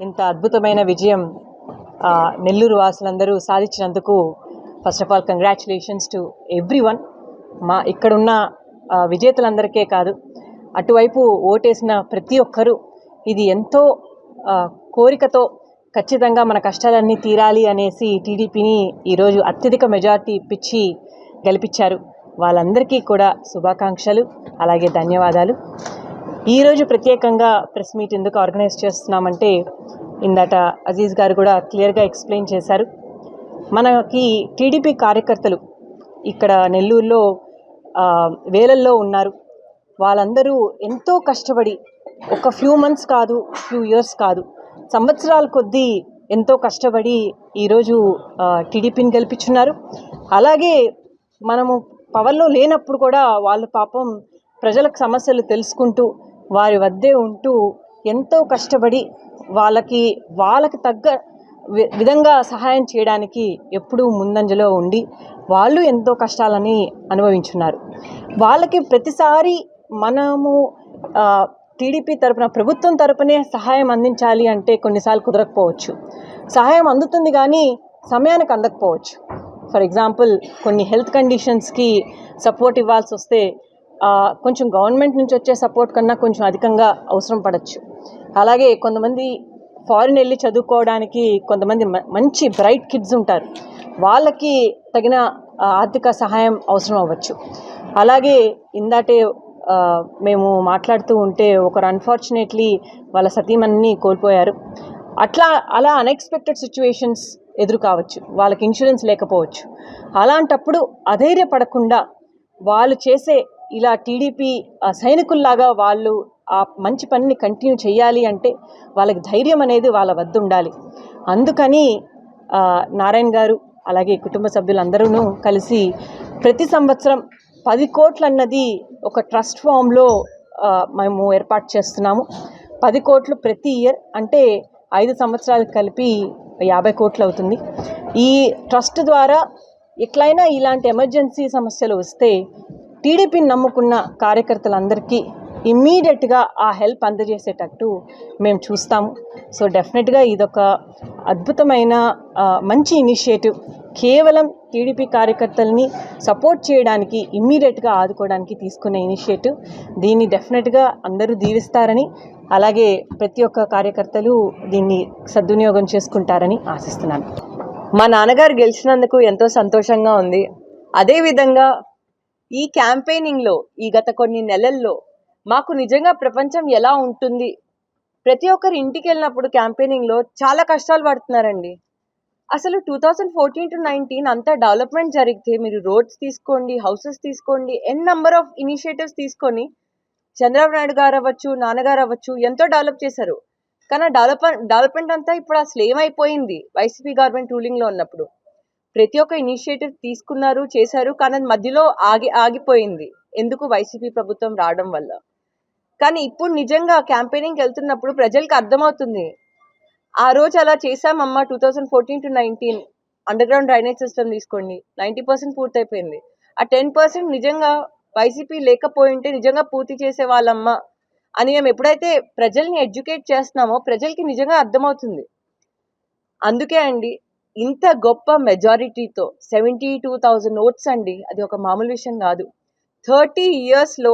ఇంత అద్భుతమైన విజయం నెల్లూరు వాసులందరూ సాధించినందుకు first of all congratulations to everyone మా ఇక్కడున్న విజేతలందరికే విజేతలందరికీ కాదు అటువైపు ఓటేసిన ప్రతి ఒక్కరూ ఇది ఎంతో కోరికతో ఖచ్చితంగా మన కష్టాలన్నీ తీరాలి అనేసి టీడీపీని ఈరోజు అత్యధిక మెజార్టీ ఇప్పించి గెలిపించారు. వాళ్ళందరికీ కూడా శుభాకాంక్షలు అలాగే ధన్యవాదాలు. ఈరోజు ప్రత్యేకంగా ప్రెస్ మీట్ ఎందుకు ఆర్గనైజ్ చేస్తున్నామంటే ఇందట అజీజ్ గారు కూడా క్లియర్గా ఎక్స్ప్లెయిన్ చేశారు. మనకి టీడీపీ కార్యకర్తలు ఇక్కడ నెల్లూరులో వేలల్లో ఉన్నారు. వాళ్ళందరూ ఎంతో కష్టపడి ఒక ఫ్యూ మంత్స్ కాదు ఫ్యూ ఇయర్స్ కాదు సంవత్సరాల కొద్దీ ఎంతో కష్టపడి ఈరోజు టీడీపీని గెలిపించున్నారు. అలాగే మనము పవర్లో లేనప్పుడు కూడా వాళ్ళు పాపం ప్రజలకు సమస్యలు తెలుసుకుంటూ వారి వద్దే ఉంటూ ఎంతో కష్టపడి వాళ్ళకి వాళ్ళకి తగ్గ వి- విధంగా సహాయం చేయడానికి ఎప్పుడూ ముందంజలో ఉండి వాళ్ళు ఎంతో కష్టాలని అనుభవించున్నారు. వాళ్ళకి ప్రతిసారి మనము టీడీపీ తరపున ప్రభుత్వం తరపునే సహాయం అందించాలి అంటే కొన్నిసార్లు కుదరకపోవచ్చు. సహాయం అందుతుంది కానీ సమయానికి అందకపోవచ్చు. ఫర్ ఎగ్జాంపుల్ కొన్ని హెల్త్ కండిషన్స్కి సపోర్ట్ ఇవ్వాల్సి వస్తే కొంచెం గవర్నమెంట్ నుంచి వచ్చే సపోర్ట్ కన్నా కొంచెం అధికంగా అవసరం పడవచ్చు అలాగే కొంతమంది ఫారిన్ వెళ్ళి చదువుకోవడానికి కొంతమంది మ- మంచి బ్రైట్ కిడ్స్ ఉంటారు. వాళ్ళకి తగిన ఆర్థిక సహాయం అవసరం అవ్వచ్చు. అలాగే ఇందాటే మేము మాట్లాడుతూ ఉంటే ఒకరు అన్ఫార్చునేట్లీ వాళ్ళ సతీమణిని కోల్పోయారు. అట్లా అలా అన్ఎక్స్పెక్టెడ్ సిచ్యువేషన్స్ ఎదురు కావచ్చు వాళ్ళకి ఇన్సూరెన్స్ లేకపోవచ్చు. అలాంటప్పుడు అధైర్యపడకుండా వాళ్ళు చేసే ఇలా టీడీపీ సైనికుల్లాగా వాళ్ళు ఆ మంచి పనిని కంటిన్యూ చేయాలి అంటే వాళ్ళకి ధైర్యం అనేది వాళ్ళ వద్ద ఉండాలి. అందుకని నారాయణ గారు అలాగే కుటుంబ సభ్యులందరూ కలిసి ప్రతి సంవత్సరం పది కోట్లు అన్నది ఒక ట్రస్ట్ ఫామ్లో మేము ఏర్పాటు చేస్తున్నాము. పది కోట్లు ప్రతి ఇయర్ అంటే ఐదు సంవత్సరాలు కలిపి యాభై కోట్లు అవుతుంది. ఈ ట్రస్ట్ ద్వారా ఎట్లయినా ఇలాంటి ఎమర్జెన్సీ సమస్యలు వస్తే టీడీపీని నమ్ముకున్న కార్యకర్తలందరికీ ఇమ్మీడియట్గా ఆ హెల్ప్ అందజేసేటట్టు మేము చూస్తాము. సో డెఫినెట్గా ఇదొక అద్భుతమైన మంచి ఇనిషియేటివ్. కేవలం టీడీపీ కార్యకర్తల్ని సపోర్ట్ చేయడానికి ఇమ్మీడియట్గా ఆదుకోవడానికి తీసుకునే ఇనిషియేటివ్. దీన్ని డెఫినెట్గా అందరూ దీవిస్తారని అలాగే ప్రతి ఒక్క కార్యకర్తలు దీన్ని సద్వినియోగం చేసుకుంటారని ఆశిస్తున్నాను. మా నాన్నగారు గెలిచినందుకు ఎంతో సంతోషంగా ఉంది. అదేవిధంగా ఈ క్యాంపెయినింగ్లో ఈ గత కొన్ని నెలల్లో మాకు నిజంగా ప్రపంచం ఎలా ఉంటుంది? ప్రతి ఒక్కరు ఇంటికి వెళ్ళినప్పుడు క్యాంపెయినింగ్లో చాలా కష్టాలు పడుతున్నారండి. అసలు two thousand fourteen to nineteen అంతా డెవలప్మెంట్ జరిగితే మీరు రోడ్స్ తీసుకోండి హౌసెస్ తీసుకోండి ఎన్ నెంబర్ ఆఫ్ ఇనిషియేటివ్స్ తీసుకొని చంద్రబాబు నాయుడు గారు అవ్వచ్చు నాన్నగారు అవ్వచ్చు ఎంతో డెవలప్ చేశారు. కానీ డెవలప్ డెవలప్మెంట్ అంతా ఇప్పుడు అసలు ఏమైపోయింది? వైసీపీ గవర్నమెంట్ రూలింగ్లో ఉన్నప్పుడు. ప్రతి ఒక్క ఇనిషియేటివ్ తీసుకున్నారు చేశారు కానీ అది మధ్యలో ఆగి ఆగిపోయింది. ఎందుకు వైసీపీ ప్రభుత్వం రావడం వల్ల? కానీ ఇప్పుడు నిజంగా క్యాంపెయినింగ్కి వెళ్తున్నప్పుడు ప్రజలకు అర్థమవుతుంది. ఆ రోజు అలా చేశామమ్మా two thousand fourteen to nineteen underground drainage system తీసుకోండి. నైంటీ పర్సెంట్ పూర్తయిపోయింది. ఆ టెన్ పర్సెంట్ నిజంగా వైసీపీ లేకపోయింటే నిజంగా పూర్తి చేసే వాళ్ళమ్మ అని మేము ఎప్పుడైతే ప్రజల్ని ఎడ్యుకేట్ చేస్తున్నామో ప్రజలకి నిజంగా అర్థమవుతుంది. అందుకే అండి ఇంత గొప్ప మెజారిటీతో సెవెంటీ టూ థౌజండ్ ఓట్స్ అండి అది ఒక మామూలు విషయం కాదు. థర్టీ ఇయర్స్లో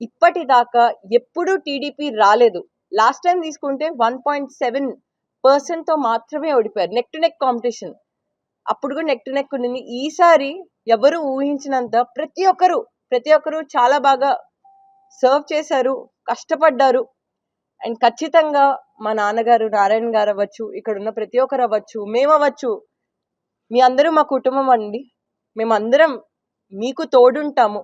ఇప్పటిదాకా ఎప్పుడూ టీడీపీ రాలేదు. లాస్ట్ టైం తీసుకుంటే వన్ పాయింట్ సెవెన్ పర్సెంట్తో మాత్రమే ఓడిపోయారు. నెక్ టు నెక్ కాంపిటీషన్ అప్పుడు కూడా నెక్ టు నెక్ ఉండింది. ఈసారి ఎవరు ఊహించినంత ప్రతి ఒక్కరు ప్రతి ఒక్కరు చాలా బాగా సర్వ్ చేశారు కష్టపడ్డారు. అండ్ ఖచ్చితంగా మా నాన్నగారు నారాయణ గారు అవ్వచ్చు ఇక్కడ ఉన్న ప్రతి ఒక్కరు అవ్వచ్చు మేము అవ్వచ్చు. మీ అందరూ మా కుటుంబం అండి. మేమందరం మీకు తోడుంటాము.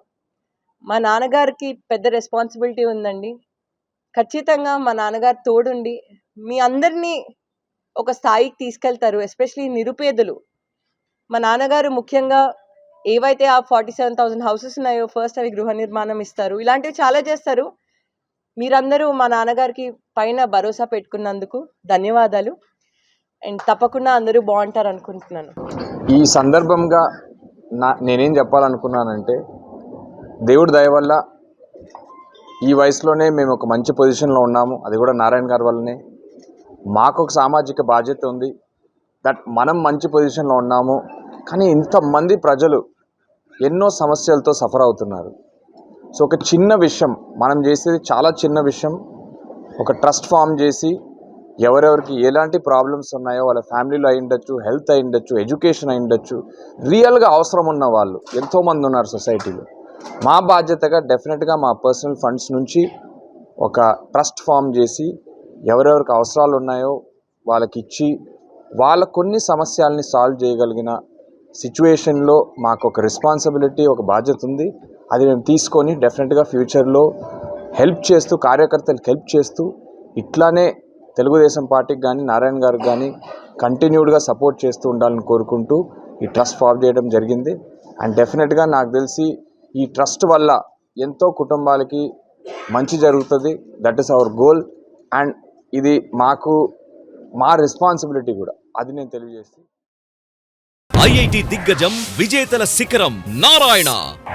మా నాన్నగారికి పెద్ద రెస్పాన్సిబిలిటీ ఉందండి. ఖచ్చితంగా మా నాన్నగారు తోడుండి మీ అందరినీ ఒక స్థాయికి తీసుకెళ్తారు ఎస్పెషలీ నిరుపేదలు. మా నాన్నగారు ముఖ్యంగా ఏవైతే ఆ ఫార్టీ సెవెన్ థౌసండ్ హౌసెస్ ఉన్నాయో ఫస్ట్ అవి గృహ నిర్మాణం ఇస్తారు. ఇలాంటివి చాలా చేస్తారు. మీరందరూ మా నాన్నగారికి పైన భరోసా పెట్టుకున్నందుకు ధన్యవాదాలు. అండ్ తప్పకుండా అందరూ బాగుంటారు అనుకుంటున్నాను. ఈ సందర్భంగా నా నేనేం చెప్పాలనుకున్నానంటే దేవుడి దయ వల్ల ఈ వయసులోనే మేము ఒక మంచి పొజిషన్లో ఉన్నాము. అది కూడా నారాయణ గారి వల్లనే. మాకు ఒక సామాజిక బాధ్యత ఉంది. దట్ మనం మంచి పొజిషన్లో ఉన్నాము. కానీ ఇంతమంది ప్రజలు ఎన్నో సమస్యలతో సఫర్ అవుతున్నారు. సో ఒక చిన్న విషయం మనం చేసేది చాలా చిన్న విషయం. ఒక ట్రస్ట్ ఫామ్ చేసి ఎవరెవరికి ఎలాంటి ప్రాబ్లమ్స్ ఉన్నాయో వాళ్ళ ఫ్యామిలీలో అయి ఉండొచ్చు హెల్త్ అయి ఉండొచ్చు ఎడ్యుకేషన్ అయి ఉండొచ్చు రియల్గా అవసరం ఉన్న వాళ్ళు ఎంతోమంది ఉన్నారు సొసైటీలో. మా బాధ్యతగా డెఫినెట్గా మా పర్సనల్ ఫండ్స్ నుంచి ఒక ట్రస్ట్ ఫామ్ చేసి ఎవరెవరికి అవసరాలు ఉన్నాయో వాళ్ళకి ఇచ్చి వాళ్ళ కొన్ని సమస్యల్ని సాల్వ్ చేయగలిగిన సిచ్యువేషన్లో మాకు ఒక రెస్పాన్సిబిలిటీ ఒక బాధ్యత ఉంది. అది మేము తీసుకొని డెఫినెట్గా ఫ్యూచర్లో హెల్ప్ చేస్తూ కార్యకర్తలకు హెల్ప్ చేస్తూ ఇట్లానే తెలుగుదేశం పార్టీకి కానీ నారాయణ గారికి కానీ కంటిన్యూడ్గా సపోర్ట్ చేస్తూ ఉండాలని కోరుకుంటూ ఈ ట్రస్ట్ ఫామ్ చేయడం జరిగింది. అండ్ డెఫినెట్గా నాకు తెలిసి ఈ ట్రస్ట్ వల్ల ఎంతో కుటుంబాలకి మంచి జరుగుతుంది. That is our goal and ఇది మాకు మా రెస్పాన్సిబిలిటీ కూడా. అది నేను తెలియజేస్తాను ఐఐటి దిగ్గజం విజేతల శిఖరం నారాయణ.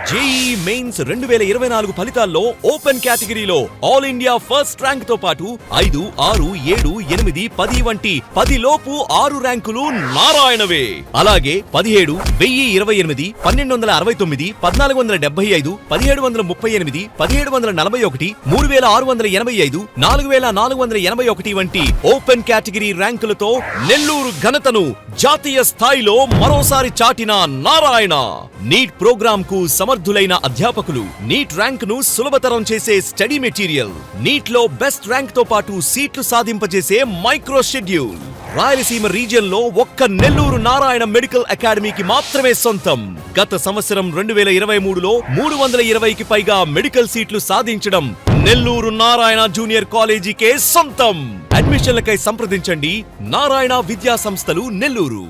జేఈ మెయిన్స్ రెండు వేల ఇరవై నాలుగు ఫలితాల్లో ఓపెన్ కేటగిరీలో ఆల్ ఇండియా ఫస్ట్ ర్యాంక్తో పాటు ఐదు ఆరు ఏడు ఎనిమిది పది వంటి పది లోపు ఆరు ర్యాంకులు నారాయణవే. అలాగే పదిహేడు వెయ్యి ఇరవై ఎనిమిది పన్నెండు వందల అరవై తొమ్మిది పద్నాలుగు వందల డెబ్బై ఐదు పదిహేడు వందల ముప్పై ఎనిమిది పదిహేడు వందల నలభై ఒకటి మూడు వేల ఆరు వందల ఎనభై ఐదు నాలుగు వేల నాలుగు వందల ఎనభై ఒకటి వంటి ఓపెన్ కేటగిరీ ర్యాంకులతో నెల్లూరు ఘనతను జాతీయ స్థాయిలో మరోసారి చాటిన నారాయణ. నీట్ ప్రోగ్రామ్కు సమర్థులైన అధ్యాపకులు నీట్ ర్యాంక్ను సులభతరం చేసే స్టడీ మెటీరియల్ నీట్లో బెస్ట్ ర్యాంక్తో పాటు సీట్లు సాధింపజేసే మైక్రో షెడ్యూల్. రాయలసీమ రీజియన్లో ఒక్క నెల్లూరు నారాయణ మెడికల్ అకాడమీకి మాత్రమే సొంతం. గత సంవత్సరం రెండు వేల ఇరవై మూడులో మూడు వందల ఇరవైకి పైగా మెడికల్ సీట్లు సాధించడం నెల్లూరు నారాయణ జూనియర్ కాలేజీకే సొంతం. అడ్మిషన్లకై సంప్రదించండి. నారాయణ విద్యా సంస్థలు నెల్లూరు.